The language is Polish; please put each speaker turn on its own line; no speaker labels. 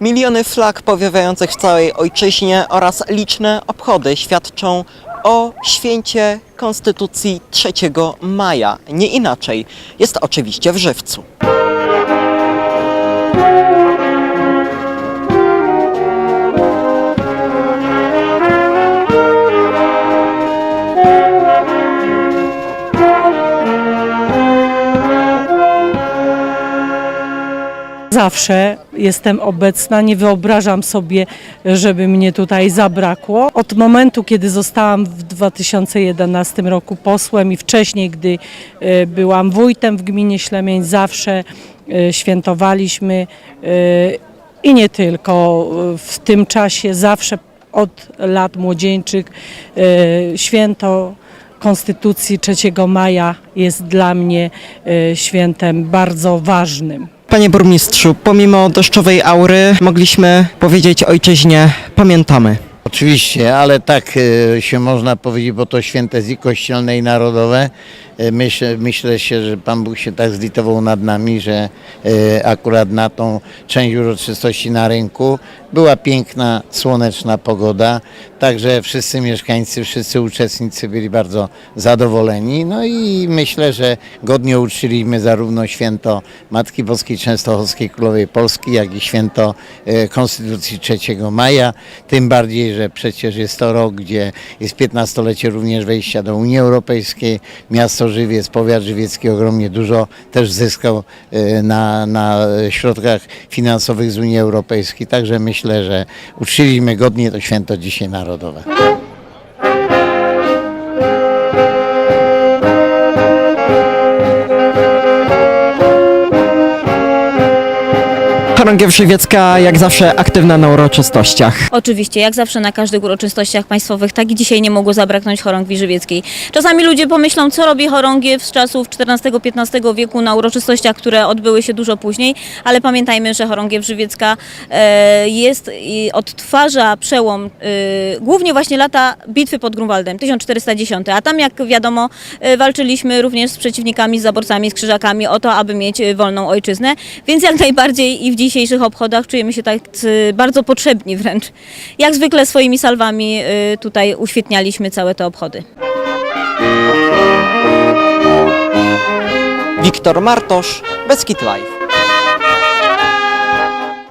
Miliony flag powiewających w całej ojczyźnie oraz liczne obchody świadczą o święcie Konstytucji 3 maja. Nie inaczej. Jest oczywiście w Żywcu.
Zawsze jestem obecna, nie wyobrażam sobie, żeby mnie tutaj zabrakło. Od momentu, kiedy zostałam w 2011 roku posłem i wcześniej, gdy e, byłam wójtem w gminie Ślemień, zawsze e, świętowaliśmy e, i nie tylko w tym czasie, zawsze od lat młodzieńczych święto Konstytucji 3 maja jest dla mnie świętem bardzo ważnym.
Panie burmistrzu, pomimo deszczowej aury mogliśmy powiedzieć ojczyźnie pamiętamy.
Oczywiście, ale tak e, się można powiedzieć, bo to święte kościelne i narodowe. E, Myślę, myślę się, że Pan Bóg się tak zlitował nad nami, że e, akurat na tą część uroczystości na rynku była piękna, słoneczna pogoda, także wszyscy mieszkańcy, wszyscy uczestnicy byli bardzo zadowoleni. No i myślę, że godnie uczciliśmy zarówno święto Matki Boskiej Częstochowskiej Królowej Polski, jak i święto e, Konstytucji 3 maja. Tym bardziej, że przecież jest to rok, gdzie jest 15-lecie również wejścia do Unii Europejskiej. Miasto Żywiec, powiat żywiecki ogromnie dużo też zyskał e, na, na środkach finansowych z Unii Europejskiej. Także myślę, że uczciliśmy godnie to święto dzisiaj narodowe.
Chorągiew Żywiecka jak zawsze aktywna na uroczystościach.
Oczywiście, jak zawsze na każdych uroczystościach państwowych, tak i dzisiaj nie mogło zabraknąć chorągwi żywieckiej. Czasami ludzie pomyślą, co robi chorągiew z czasów XIV-XV wieku na uroczystościach, które odbyły się dużo później, ale pamiętajmy, że chorągiew żywiecka e, jest i odtwarza przełom, e, głównie właśnie lata bitwy pod Grunwaldem, 1410, a tam jak wiadomo e, walczyliśmy również z przeciwnikami, z zaborcami, z krzyżakami o to, aby mieć wolną ojczyznę, więc jak najbardziej i w dzisiejszych obchodach czujemy się tak e, bardzo potrzebni wręcz. Jak zwykle swoimi salwami y, tutaj uświetnialiśmy całe te obchody.
Wiktor Martosz, Beskid Live.